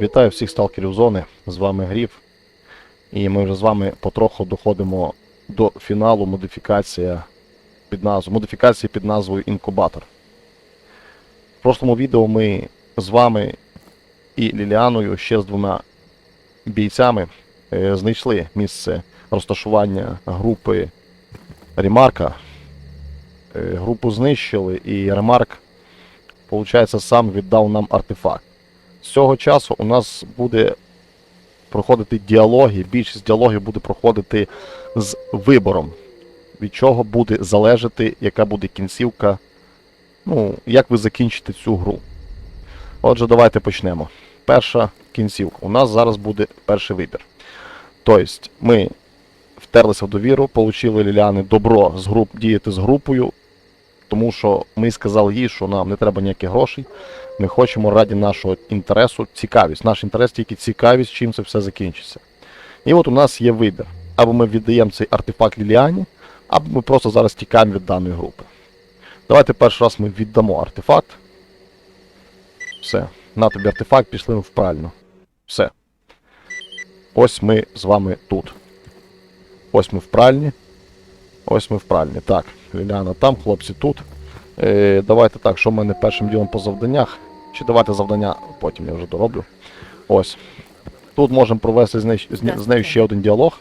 Вітаю всіх сталкерів зони. З вами Гріф. І ми вже з вами потроху доходимо до фіналу модифікація під назвою, модифікації під назвою Інкубатор. В прошлому відео ми з вами і Ліліаною ще з двома бійцями е, знайшли місце розташування групи Ремарка. Е, групу знищили, і Ремарк, виходить, сам віддав нам артефакт. З цього часу у нас буде проходити діалоги. Більшість діалогів буде проходити з вибором, від чого буде залежати, яка буде кінцівка, ну, як ви закінчите цю гру. Отже, давайте почнемо. Перша кінцівка. У нас зараз буде перший вибір. Тобто, ми втерлися в довіру, отримали Ліліани добро з груп, діяти з групою, тому що ми сказали їй, що нам не треба ніяких грошей. Ми хочемо раді нашого інтересу цікавість. Наш інтерес тільки цікавість, чим це все закінчиться. І от у нас є вибір. Або ми віддаємо цей артефакт Ліліані, або ми просто зараз тікаємо від даної групи. Давайте перший раз ми віддамо артефакт. Все. На тобі артефакт, пішли в пральну. Все. Ось ми з вами тут. Ось ми в пральні. Ось ми в пральні. Так, Ліліана там, хлопці тут. Е, давайте так, що в мене першим ділом по завданнях. Чи давайте завдання, потім я вже дороблю. Ось. Тут можемо провести з нею, з, не- з нею ще один діалог.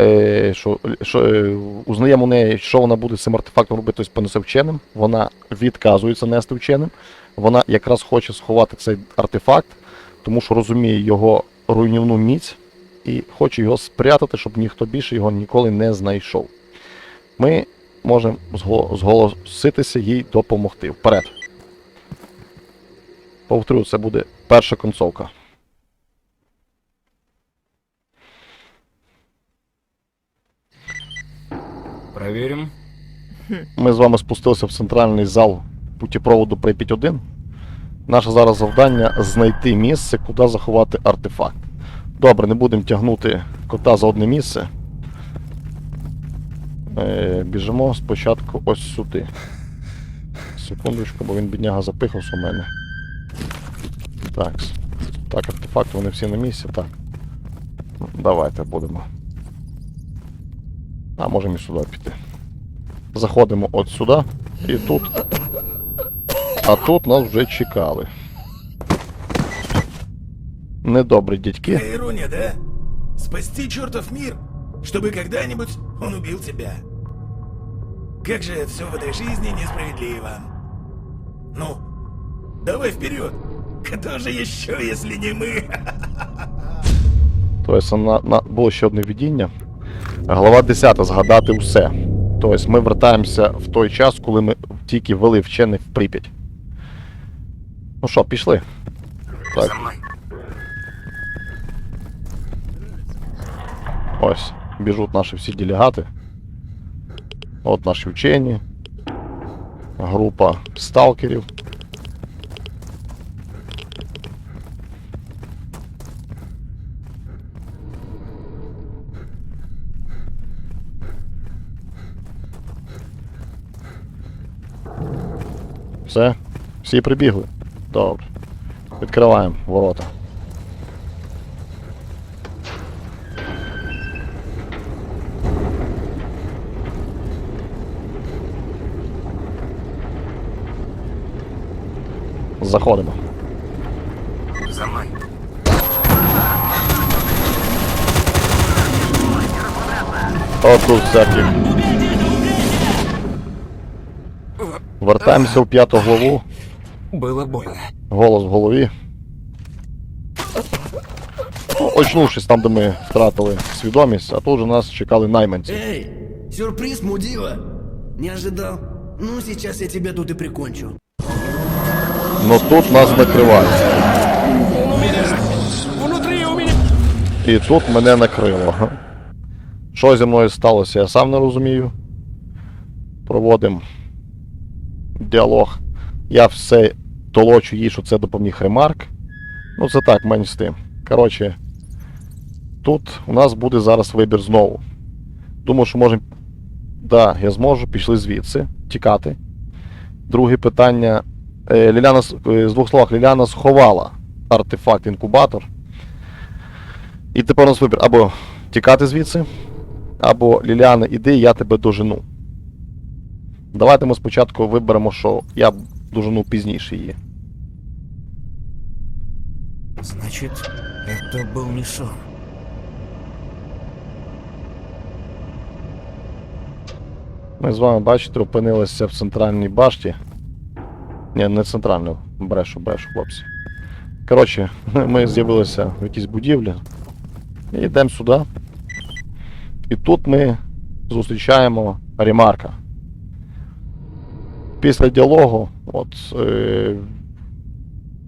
Е, що, що, е, узнаємо у неї, що вона буде з цим артефактом робити тобто понесе вченим. Вона відказується нести вченим. Вона якраз хоче сховати цей артефакт, тому що розуміє його руйнівну міць і хоче його спрятати, щоб ніхто більше його ніколи не знайшов. Ми можемо зголоситися їй допомогти. Вперед. Повторю, це буде перша концовка. Проверим. Ми з вами спустилися в центральний зал путіпроводу Прип'ять 1. Наше зараз завдання знайти місце, куди заховати артефакт. Добре, не будемо тягнути кота за одне місце. Е, біжимо спочатку ось сюди. Секундочку, бо він бідняга запихався у мене. Так. Так, артефакти вони всі на місці, так. Давайте будемо. А, можемо і сюди піти. Заходимо от сюди і тут. А тут нас вже чекали. Недобрі дядьки. Какая ирония, да? Спасти чертов мир, чтобы когда-нибудь он убил тебя. Как же все в этой жизни несправедливо. Ну, давай вперед. Кто же еще, если не мы? Тобто на, на, було ще одне видіння. Глава 10. Згадати все. Тобто ми вертаємося в той час, коли ми тільки вели вчених в Прип'ять. Ну що, пішли? Так, ось. Біжуть наші всі делегати. От наші вчені. Група сталкерів. Все? Всі прибігли? Добре. Відкриваємо ворота. Заходимо. За мной. От тут всяких. Вертаємося в п'яту главу. Было больно. Голос в голові. Ну, очнувшись там, де ми втратили свідомість, а тут вже нас чекали найманці. Эй, сюрприз, мудила! Не ожидал? Ну, сейчас я тебя тут и прикончу. Ну тут нас накривають. І тут мене накрило. Що зі мною сталося, я сам не розумію. Проводимо діалог. Я все толочу їй, що це допоміг ремарк. Ну це так, менш з тим. Коротше, тут у нас буде зараз вибір знову. Думаю, що можемо. Да, я зможу, пішли звідси, тікати. Друге питання. Е, Ліляна е, з двох словах, Ліляна сховала артефакт-інкубатор. І тепер у нас вибір або тікати звідси, або Ліліана, іди, я тебе дожену. Давайте ми спочатку виберемо, що я дожену пізніше її. Значит, это был не сон. Ми з вами, бачите, опинилися в центральній башті. Ні, не центральну, брешу, брешу, хлопці. Коротше, ми з'явилися в якійсь будівлі. І йдемо сюди. І тут ми зустрічаємо Ремарка. Після діалогу, от. Е,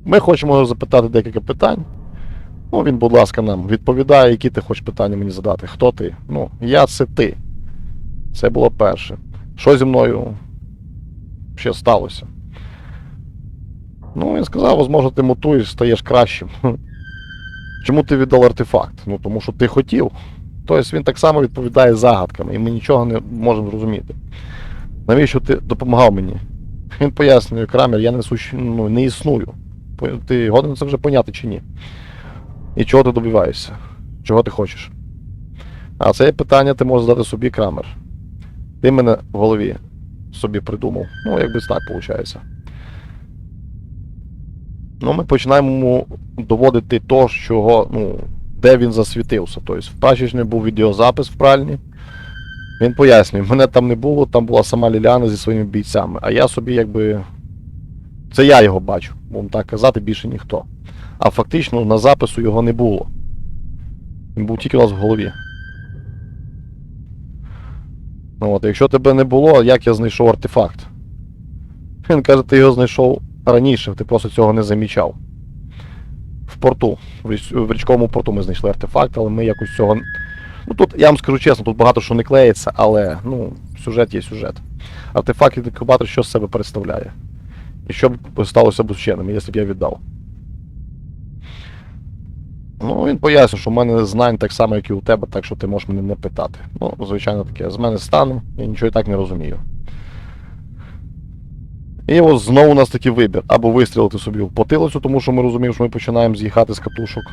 ми хочемо запитати декілька питань. Ну, він, будь ласка, нам відповідає, які ти хочеш питання мені задати. Хто ти? Ну, я це ти. Це було перше. Що зі мною ще сталося? Ну, він сказав, можливо, ти мутуєш, стаєш кращим. Чому ти віддав артефакт? Ну, тому що ти хотів. Тобто він так само відповідає загадками, і ми нічого не можемо зрозуміти. Навіщо ти допомагав мені? Він пояснює, Крамер, я не, суще... ну, не існую. Ти годен це вже поняти чи ні? І чого ти добиваєшся? Чого ти хочеш? А це питання ти можеш задати собі, Крамер. Ти мене в голові собі придумав. Ну, якби так виходить. Ну, ми починаємо доводити то, чого, ну, де він засвітився. Тобто, в прачечні був відеозапис в пральні. Він пояснює, мене там не було, там була сама Ліліана зі своїми бійцями. А я собі якби. Це я його бачу, будемо так казати, більше ніхто. А фактично на запису його не було. Він був тільки у нас в голові. Ну от, якщо тебе не було, як я знайшов артефакт? Він каже, ти його знайшов раніше, ти просто цього не замічав. В порту, в, річковому порту ми знайшли артефакт, але ми якось цього. Ну тут, я вам скажу чесно, тут багато що не клеїться, але ну, сюжет є сюжет. Артефакт інкубатор що з себе представляє? І що б сталося б з вченим, якщо б я віддав? Ну, він пояснив, що в мене знань так само, як і у тебе, так що ти можеш мене не питати. Ну, звичайно таке, з мене стане, я нічого і так не розумію. І ось знову у нас такий вибір. Або вистрілити собі в потилицю, тому що ми розуміємо, що ми починаємо з'їхати з катушок.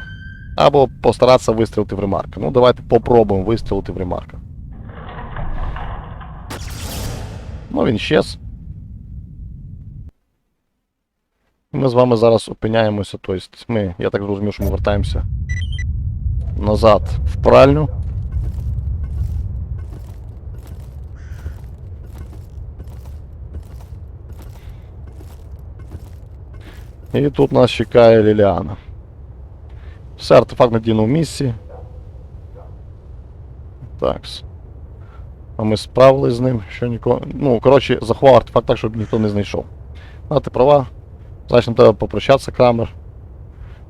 Або постаратися вистрілити в ремарка. Ну, давайте попробуємо вистрілити в ремарка. Ну, він щез. Ми з вами зараз опиняємося, тобто ми, я так зрозумів, що ми вертаємося назад в пральню. І тут нас чекає Ліліана. Все, артефакт надійно в місці. Так. А ми справились з ним, що нікого. Ну, коротше, заховав артефакт так, щоб ніхто не знайшов. А ти права. Значить, треба попрощатися, Крамер.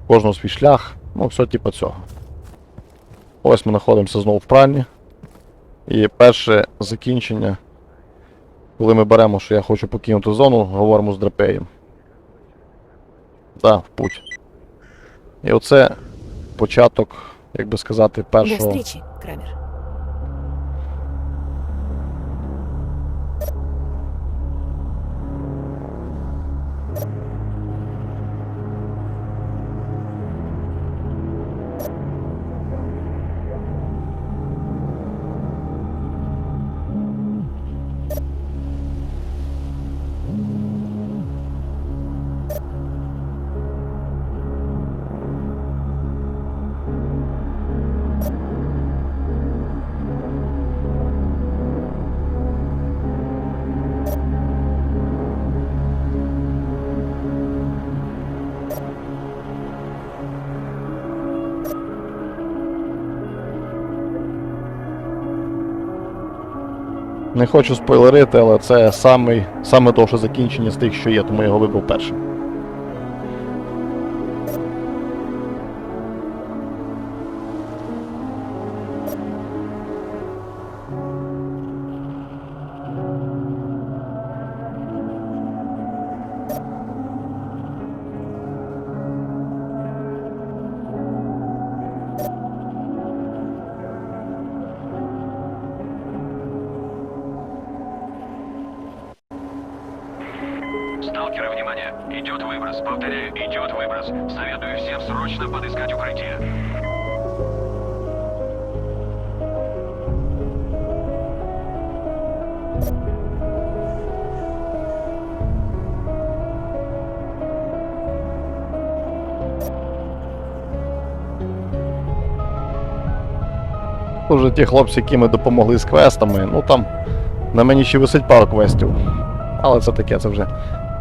Кожного свій шлях. Ну, все типу цього. Ось ми знаходимося знову в пральні. І перше закінчення, коли ми беремо, що я хочу покинути зону, говоримо з Драпеєм. Так, в путь. І оце початок, як би сказати, До першого. Крамер. Не хочу спойлерити, але це самий, саме довше закінчення з тих, що є, тому я його вибрав першим. Вже ті хлопці, які ми допомогли з квестами, ну там на мені ще висить пару квестів. Але це таке, це вже.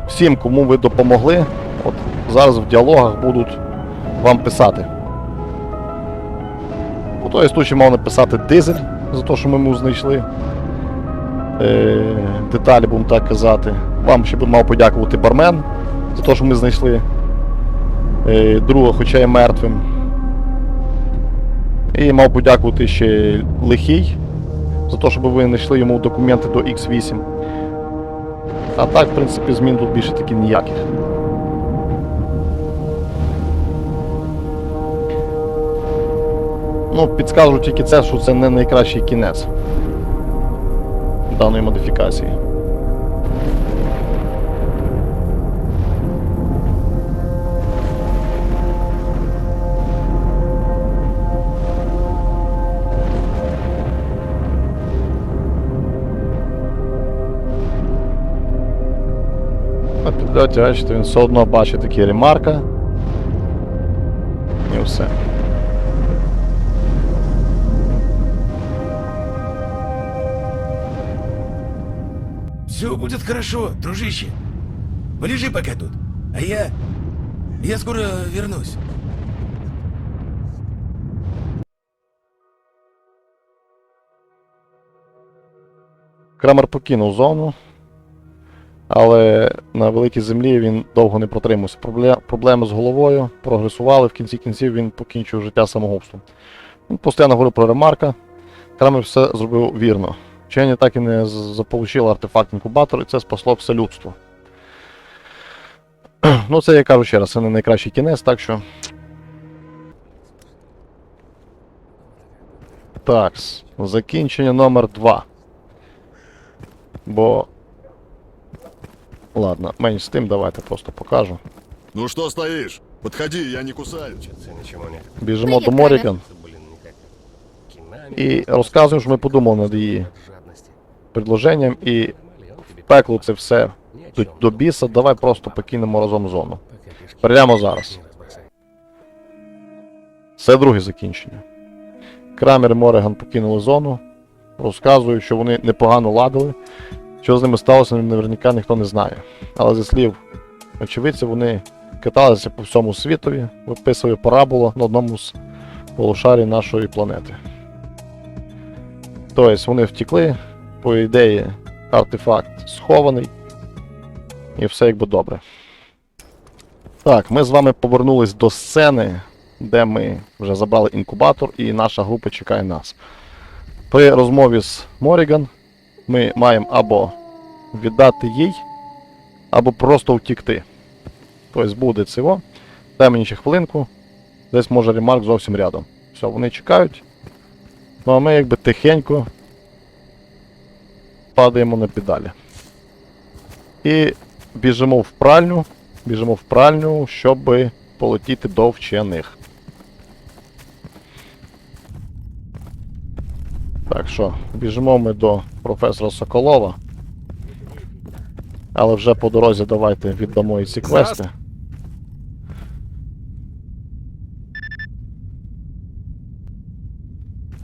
Всім, кому ви допомогли, от зараз в діалогах будуть вам писати. У той случай мав написати дизель за те, що ми йому знайшли. Е, деталі будемо так казати. Вам ще мав подякувати бармен за те, що ми знайшли. Е, друга, хоча й мертвим. І мав подякувати ще лихій за те, щоб ви знайшли йому документи до X8. А так, в принципі, змін тут більше таки ніяких. Ну, підскажу тільки це, що це не найкращий кінець даної модифікації. Підльоті, бачите, він все одно бачить такі ремарка. І все. Все будет хорошо, дружище. Полежи пока тут. А я... Я скоро вернусь. Крамер покинув зону, але на великій землі він довго не протримався. Проблеми з головою прогресували, в кінці кінців він покінчив життя самогубством. Він постійно говорив про ремарка. Крамер все зробив вірно. Вчені так і не заполучили артефакт інкубатор, і це спасло все людство. Ну, це я кажу ще раз, це не найкращий кінець, так що. Так, закінчення номер 2. Бо. Ладно, менш з тим, давайте просто покажу. Ну что стоишь? Подходи, я не кусаюсь. Біжимо до Моріган і розказуємо, що ми подумали над її предложенням і в пекло це все до, до біса. Давай просто покинемо разом зону. Прямо зараз. Це друге закінчення. Крамер і Мореган покинули зону. Розказую, що вони непогано ладили. Що з ними сталося, наверняка ніхто не знає. Але зі слів очевидців, вони каталися по всьому світові, виписували параболу на одному з полушарій нашої планети. Тобто вони втекли, по ідеї, артефакт схований, і все якби добре. Так, ми з вами повернулись до сцени, де ми вже забрали інкубатор, і наша група чекає нас. При розмові з Моріган ми маємо або віддати їй, або просто втікти. Тобто буде цього. Дай ще хвилинку. Десь може ремарк зовсім рядом. Все, вони чекають. Ну а ми якби тихенько падаємо на педалі. І біжимо в пральню. Біжимо в пральню, щоб полетіти до вчених. Так що, біжимо ми до професора Соколова. Але вже по дорозі давайте віддамо і ці квести.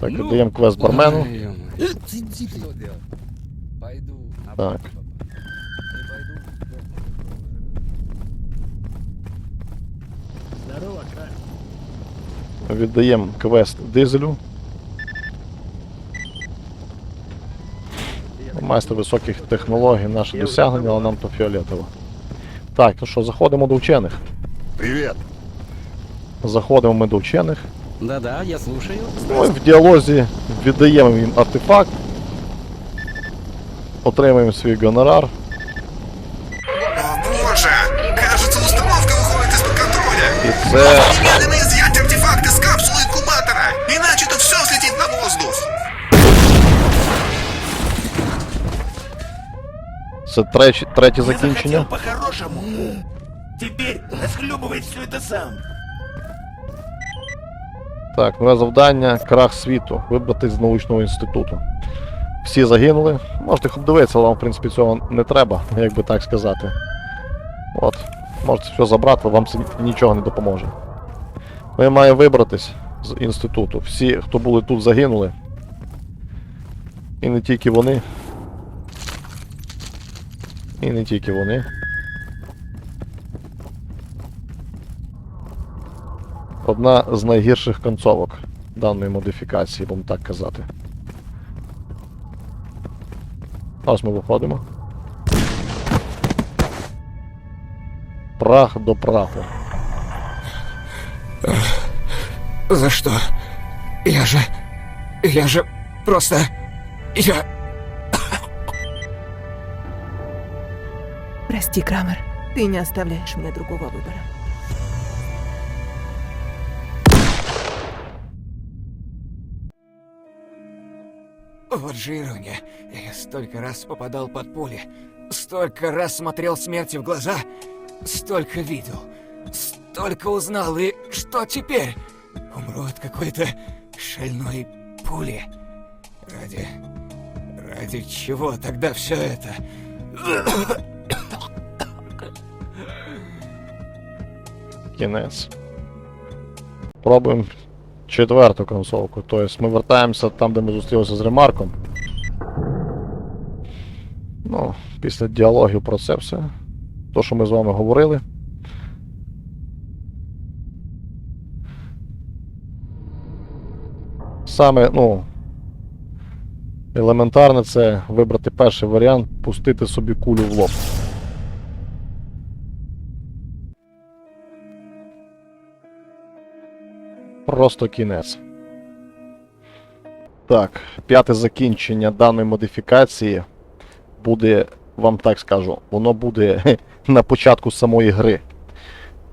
Так, віддаємо квест бармену. Пойду. Так. Віддаємо квест дизелю. Майстер високих технологій, наше досягнення, але нам то фіолетово. Так, ну що, заходимо до вчених. Привет. Заходимо ми до вчених. Да-да, я слушаю. Ну і в діалозі віддаємо їм артефакт. Отримуємо свій гонорар. О боже! Кажется, установка выходит из-под контроля! І це. Це третє, третє Я закінчення. по-хорошему. Теперь расхлебывай все это сам. Так, нове завдання крах світу. Вибрати з научного інституту. Всі загинули. Можете хоч дивитися, але вам, в принципі, цього не треба, як би так сказати. От. Можете все забрати, вам це нічого не допоможе. Ви має вибратись з інституту. Всі, хто були тут, загинули. І не тільки вони. І не тільки вони. Одна з найгірших концовок даної модифікації, будемо так казати. Ось ми виходимо. Прах до праху. За что? Я же... Я же просто... Я... Прости, Крамер. Ты не оставляешь мне другого выбора. Вот же ирония. Я столько раз попадал под пули, столько раз смотрел смерти в глаза, столько видел, столько узнал, и что теперь? Умру от какой-то шальной пули. Ради... Ради чего тогда все это? Кінець. Пробуємо четверту концовку. Тобто ми вертаємося там, де ми зустрілися з ремарком. Ну, після діалогів про це все. То, що ми з вами говорили. Саме, ну. Елементарне це вибрати перший варіант, пустити собі кулю в лоб. Просто кінець. Так, п'яте закінчення даної модифікації буде, вам так скажу, воно буде на початку самої гри.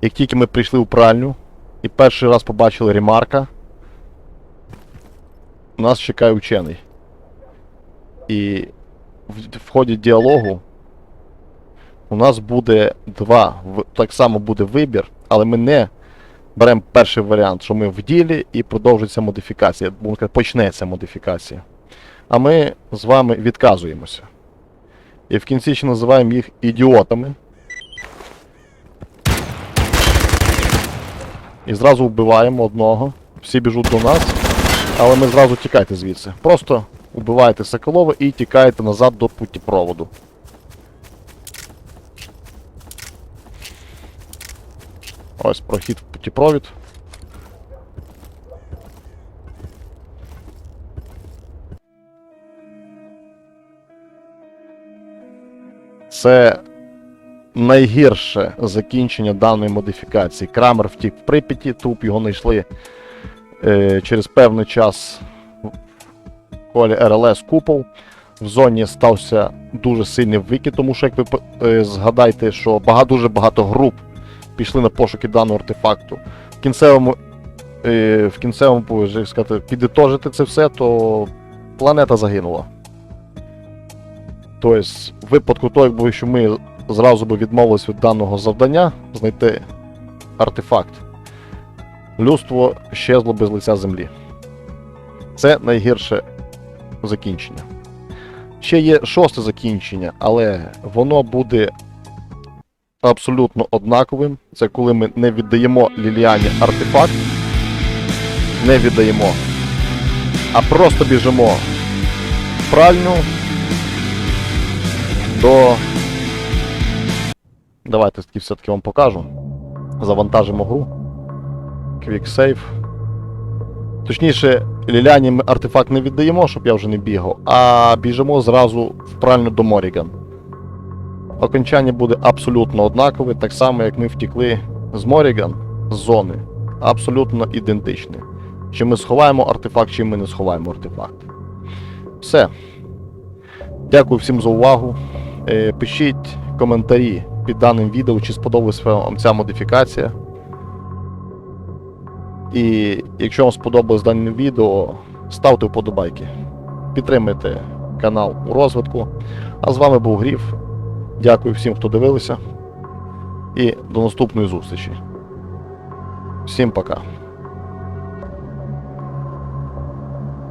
Як тільки ми прийшли в пральню і перший раз побачили ремарка, нас чекає учений. І в, ході діалогу у нас буде два, в- так само буде вибір, але ми не беремо перший варіант, що ми в ділі і продовжується модифікація, будемо сказати, почнеться модифікація. А ми з вами відказуємося. І в кінці ще називаємо їх ідіотами. І зразу вбиваємо одного. Всі біжуть до нас, але ми зразу тікайте звідси. Просто вбиваєте Соколова і тікаєте назад до путіпроводу. Ось прохід в путіпровід. Це найгірше закінчення даної модифікації. Крамер втік в Прип'яті, труп його знайшли е, через певний час в колі РЛС Купол. В зоні стався дуже сильний викид, тому що, як ви е, згадаєте, що багато, дуже багато груп пішли на пошуки даного артефакту. В кінцевому, е, в кінцевому як сказати, підітожити це все, то планета загинула. Тобто, в випадку того, якби що ми зразу би відмовились від даного завдання, знайти артефакт, людство щезло без лиця землі. Це найгірше закінчення. Ще є шосте закінчення, але воно буде абсолютно однаковим. Це коли ми не віддаємо Ліліані артефакт, не віддаємо, а просто біжимо в пральню до. Давайте все-таки вам покажу. Завантажимо гру. Quick Save. Точніше, Ліляні ми артефакт не віддаємо, щоб я вже не бігав, а біжимо зразу в пральню до Моріган. Окончання буде абсолютно однакове, так само, як ми втекли з Моріган з зони. Абсолютно ідентичне. Чи ми сховаємо артефакт, чи ми не сховаємо артефакт. Все. Дякую всім за увагу. Е, Пишіть коментарі під даним відео, чи сподобалася вам ця модифікація. І якщо вам сподобалось дане відео, ставте вподобайки. Підтримайте канал у розвитку. А з вами був Гріф. Дякую всім, хто дивилися. І до наступної зустрічі. Всім пока.